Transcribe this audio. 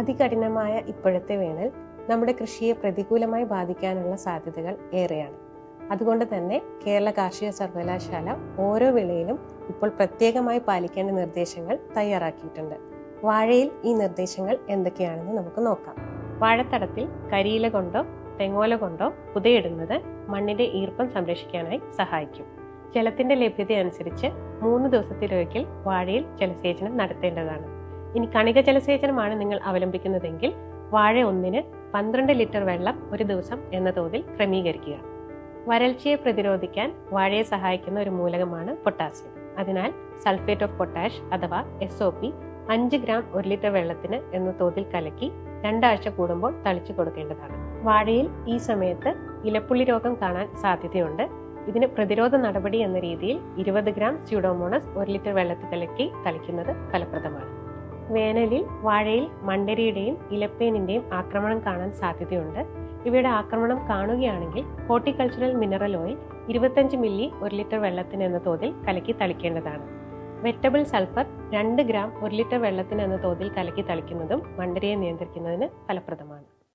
അതികഠിനമായ ഇപ്പോഴത്തെ വേനൽ നമ്മുടെ കൃഷിയെ പ്രതികൂലമായി ബാധിക്കാനുള്ള സാധ്യതകൾ ഏറെയാണ്. അതുകൊണ്ട് തന്നെ കേരള കാർഷിക സർവകലാശാല ഓരോ വിളയിലും ഇപ്പോൾ പ്രത്യേകമായി പാലിക്കേണ്ട നിർദ്ദേശങ്ങൾ തയ്യാറാക്കിയിട്ടുണ്ട്. വാഴയിൽ ഈ നിർദ്ദേശങ്ങൾ എന്തൊക്കെയാണെന്ന് നമുക്ക് നോക്കാം. വാഴത്തടത്തിൽ കരിയില കൊണ്ടോ തെങ്ങോല കൊണ്ടോ പുതയിടുന്നത് മണ്ണിന്റെ ഈർപ്പം സംരക്ഷിക്കാനായി സഹായിക്കും. ജലത്തിന്റെ ലഭ്യത അനുസരിച്ച് മൂന്ന് ദിവസത്തിലൊരിക്കൽ വാഴയിൽ ജലസേചനം നടത്തേണ്ടതാണ്. ഇനി കണിക ജലസേചനമാണ് നിങ്ങൾ അവലംബിക്കുന്നതെങ്കിൽ വാഴ ഒന്നിന് പന്ത്രണ്ട് ലിറ്റർ വെള്ളം ഒരു ദിവസം എന്ന തോതിൽ ക്രമീകരിക്കുക. വരൾച്ചയെ പ്രതിരോധിക്കാൻ വാഴയെ സഹായിക്കുന്ന ഒരു മൂലകമാണ് പൊട്ടാസ്യം. അതിനാൽ സൾഫേറ്റ് ഓഫ് പൊട്ടാഷ് അഥവാ എസ് ഒ പി അഞ്ച് ഗ്രാം ഒരു ലിറ്റർ വെള്ളത്തിന് എന്ന തോതിൽ കലക്കി രണ്ടാഴ്ച കൂടുമ്പോൾ തളിച്ചു കൊടുക്കേണ്ടതാണ്. വാഴയിൽ ഈ സമയത്ത് ഇലപ്പുള്ളി രോഗം കാണാൻ സാധ്യതയുണ്ട്. ഇതിന് പ്രതിരോധ നടപടി എന്ന രീതിയിൽ ഇരുപത് ഗ്രാം സ്യൂഡോമോണസ് ഒരു ലിറ്റർ വെള്ളത്തിൽ കലക്കി തളിക്കുന്നത് ഫലപ്രദമാണ്. വേനലിൽ വാഴയിൽ മണ്ടരിയുടെയും ഇലപ്പേനിന്റെയും ആക്രമണം കാണാൻ സാധ്യതയുണ്ട്. ഇവയുടെ ആക്രമണം കാണുകയാണെങ്കിൽ ഹോർട്ടിക്കൾച്ചറൽ മിനറൽ ഓയിൽ ഇരുപത്തഞ്ച് മില്ലി ഒരു ലിറ്റർ വെള്ളത്തിന് എന്ന തോതിൽ കലക്കി തളിക്കേണ്ടതാണ്. വെറ്റബിൾ സൾഫർ രണ്ട് ഗ്രാം ഒരു ലിറ്റർ വെള്ളത്തിന് എന്ന തോതിൽ കലക്കി തളിക്കുന്നതും മണ്ടരിയെ നിയന്ത്രിക്കുന്നതിന് ഫലപ്രദമാണ്.